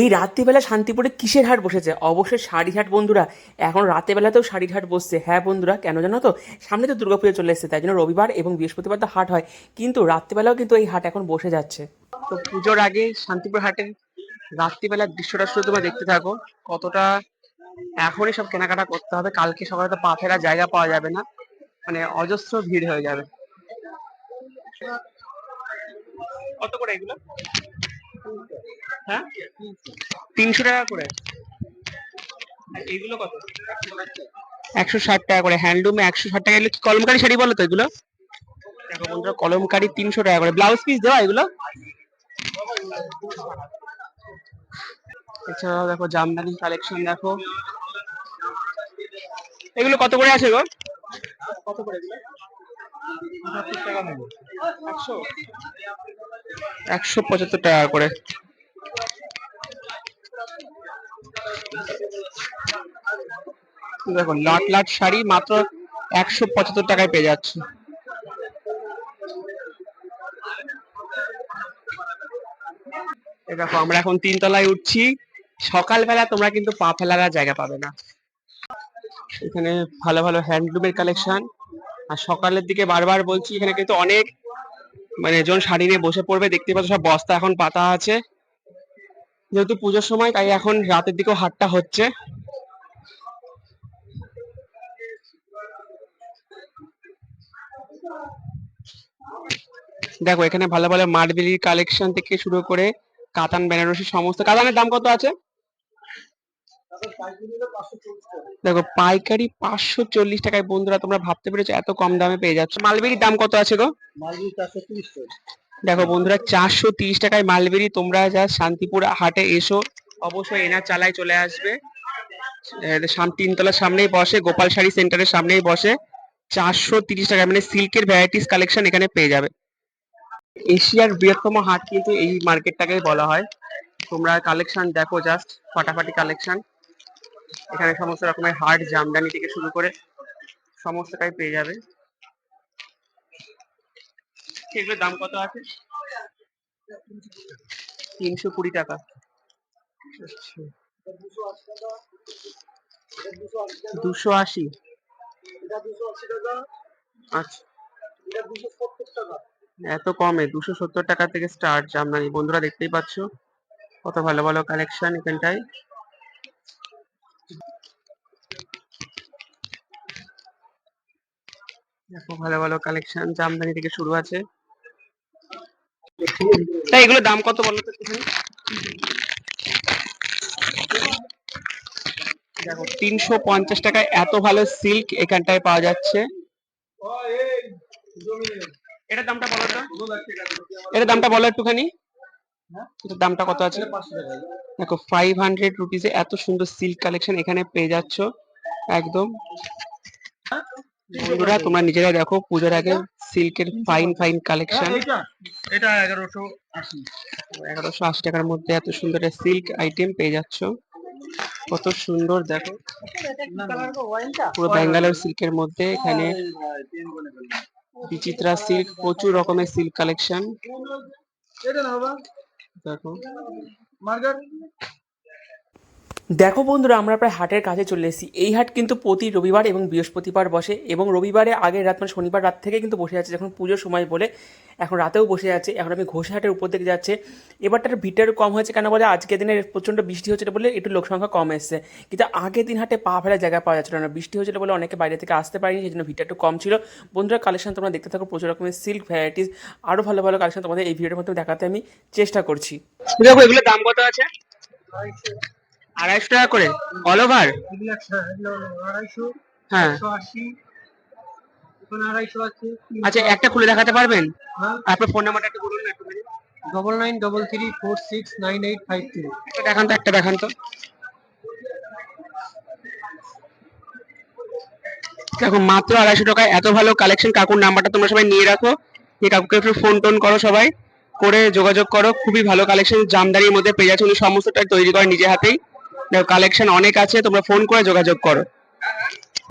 এই রাত্রিবেলা শান্তিপুরে কিসের হাট বসেছে? অবশ্যই শাড়ি হাট, বন্ধুরা। এখন রাতেবেলাতেও শাড়ির হাট বসছে। হ্যাঁ বন্ধুরা, কেন জানো তো? সামনে তো দুর্গাপুজো চলে এসেছে, তাই জন্য রবিবার এবং বৃহস্পতিবার তো হাট হয়। কিন্তু রাত্রিবেলাও কিন্তু এই হাট এখন বসে যাচ্ছে। তো পুজোর আগে শান্তিপুর হাটের রাত্রিবেলার দৃশ্যটা শুধু তোমরা দেখতে থাকো। কতটা এখনই সব কেনাকাটা করতে হবে। কালকে সকালে তো পা ফেরার জায়গা পাওয়া যাবে না। মানে অজস্র ভিড় হয়ে যাবে। কত করে এগুলো? হ্যাঁ? তিনশো টাকা করে। আর এইগুলো কত? একশো ষাট টাকা করে। হ্যান্ডলুমে একশো ষাট টাকা। এগুলো কলমকারি শাড়ি বলো তো এগুলো? দেখো বন্ধুরা কলমকারি তিনশো টাকা করে। ব্লাউজ পিস দেওয়া এগুলো? এছাড়াও দেখো জামদানি কালেকশন দেখো। এগুলো কত করে আছে গো? কত করে একশো? একশো পঁচাত্তর টাকা করে। দেখো লাট লাট শাড়ি মাত্র একশো পঁচাত্তর টাকায় পেয়ে যাচ্ছে। দেখো, আমরা এখন তিনতলায় উঠছি। সকালবেলা তোমরা কিন্তু পা ফেলার জায়গা পাবে না। এখানে ভালো ভালো হ্যান্ডলুমের কালেকশন আর সকালের দিকে বারবার বলছি, এখানে কিন্তু অনেক মানে জন শাড়ি নিয়ে বসে পড়বে, দেখতে পাচ্ছ সব বস্তা এখন পাতা আছে। যেহেতু পুজোর সময়, তাই এখন রাতের দিকেও হাটটা হচ্ছে। দেখো, এখানে ভালো ভালো মার্বেলির কালেকশন থেকে শুরু করে কাতান, বেনারসি সমস্ত, কাতানের দাম কত আছে? দেখো পাইকারি পাঁচশো চল্লিশ টাকায় বন্ধুরা তোমরা ভাবতে পেরেছ এত কম দামে পেয়ে যাচ্ছ। মালবেরির দাম কত আছে গো? দেখো বন্ধুরা চারশো তিরিশ টাকায় মালবেরি তোমরা যা শান্তিপুর হাটে এসো অবশ্যই এনার চালায় চলে আসবে। তিনতলার সামনেই বসে গোপাল শাড়ি সেন্টারের সামনেই বসে চারশো তিরিশ টাকা মানে সিল্কের ভ্যারাইটিস কালেকশন এখানে পেয়ে যাবে। এশিয়ার বৃহত্তম হাট কিন্তু এই মার্কেটটাকেই বলা হয়। তোমরা কালেকশন দেখো জাস্ট ফাটাফাটি কালেকশন এখানে সমস্ত রকমের হার্ড জামদানি থেকে শুরু করে সমস্তটাই পেয়ে যাবে। এগুলোর দাম কত আছে? তিনশো কুড়ি টাকা। আচ্ছা। দুশো আশি। আচ্ছা। এত কমে দুশো সত্তর টাকা থেকে স্টার্ট জামদানি। বন্ধুরা দেখতেই পাচ্ছ কত ভালো ভালো কালেকশন এখানটায়। দেখো ভালো ভালো কালেকশন জামদানি থেকে শুরু আছে। তাই এগুলো দাম কত বলো তো দেখো, তিনশো পঞ্চাশ টাকায় এত ভালো সিল্ক এখানটায় পাওয়া যাচ্ছে। এটার দামটা বলো তো। দামটা বলো একটুখানি। এটার দামটা কত আছে? দেখো ফাইভ হান্ড্রেড রুপিসে এত সুন্দর সিল্ক কালেকশন এখানে পেয়ে যাচ্ছ। একদম। বন্ধুরা তোমরা নিজেরা দেখো পুজোর আগে সিল্কের ফাইন ফাইন কালেকশন এটা এগারোশো আশি। এগারোশো আশি টাকার মধ্যে এত সুন্দর সিল্ক আইটেম পেয়ে যাচ্ছ। কত সুন্দর দেখো। পুরো ব্যাঙ্গালোর সিল্কের মধ্যে এখানে বিচিত্রা সিল্ক প্রচুর রকমের সিল্ক কালেকশন দেখো। দেখো বন্ধুরা, আমরা প্রায় হাটের কাছে চলে এসেছি। এই হাট কিন্তু প্রতি রবিবার এবং বৃহস্পতিবার বসে এবং রবিবারে আগের রাত মানে শনিবার রাত থেকে কিন্তু বসে আছে। যখন পুজোর সময় বলে, এখন রাতেও বসে আছে। এখন আমি ঘোষে হাটের উপর দিকে যাচ্ছে। এবারটার একটু কম হয়েছে কেন বলে, আজকের দিনে প্রচণ্ড বৃষ্টি হচ্ছিল বলে একটু লোক সংখ্যা কম এসছে। কিন্তু আগের দিন হাটে পা ফেলার জায়গা পাওয়া যাচ্ছিল না। বৃষ্টি হচ্ছিল বলে অনেকে বাইরে থেকে আসতে পারেনি, সেই জন্য ভিড়টা একটু কম ছিল। বন্ধুরা, কালেকশন তোমরা দেখতে থাকো। প্রচুর রকমের সিল্ক ভ্যারাইটিস আরও ভালো ভালো কালেকশন তোমাদের এই ভিডিওর মধ্যে দেখাতে আমি চেষ্টা করছি। দেখো, এগুলোর দাম কত আছে? আড়াইশো টাকা করে? অল ওভার আড়াইশো হ্যাঁ। আশি আচ্ছা একটা খুলে দেখাতে পারবেন? আপনার ফোন নাম্বারটা একটু বলুন না একটুখানি double nine double three four six nine eight five three একটা দেখান তো একটা দেখান তো। দেখো মাত্র আড়াইশো টাকায় এত ভালো কালেকশন কাকুর নাম্বারটা তোমরা সবাই নিয়ে রাখো। এই কাকুকে একটু ফোন টোন করো সবাই। করে যোগাযোগ করো খুবই ভালো কালেকশন জামদানির মধ্যে পেয়ে যাচ্ছে উনি সমস্তটা তৈরি করে নিজে হাতেই। কালেকশন অনেক আছে, তোমরা ফোন করে যোগাযোগ করো।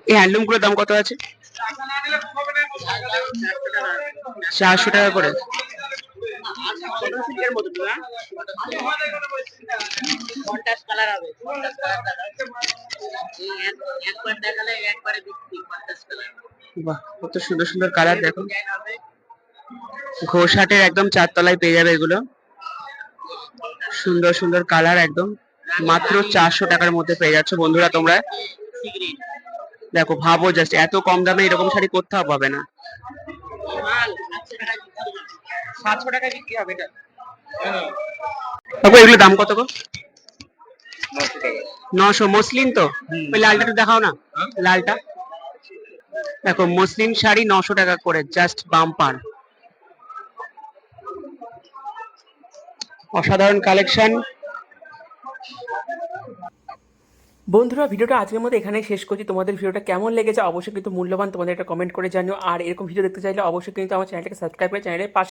এই হ্যান্ডলুমগুলোর দাম কত আছে? চারশো টাকা করে। কত সুন্দর সুন্দর কালার ঘোষাটের একদম চারতলায় পেয়ে যাবে এগুলো। সুন্দর সুন্দর কালার একদম। মাত্র চারশো টাকার মধ্যে পেয়ে যাচ্ছ বন্ধুরা তোমরা। দেখো, ভাবো জাস্ট এত কম দামে এরকম শাড়ি কোথাও পাবে না। দাম কত গো? নশো, মসলিন তো? লালটা একটু দেখাও না। লালটা? দেখো, মসলিন শাড়ি নশো টাকা করে জাস্ট বাম্পার অসাধারণ কালেকশন বন্ধুরা, ভিডিওটা আজকের মতো এখানে শেষ করছি। তোমাদের ভিডিওটা কেমন লেগেছে অবশ্যই কিন্তু মূল্যবান তোমাদের একটা কমেন্ট করে জানিও। আর এরকম ভিডিও দেখতে চাইলে অবশ্যই কিন্তু আমার চ্যানেলটাকে সাবস্ক্রাইব করে চ্যানেলের পাশে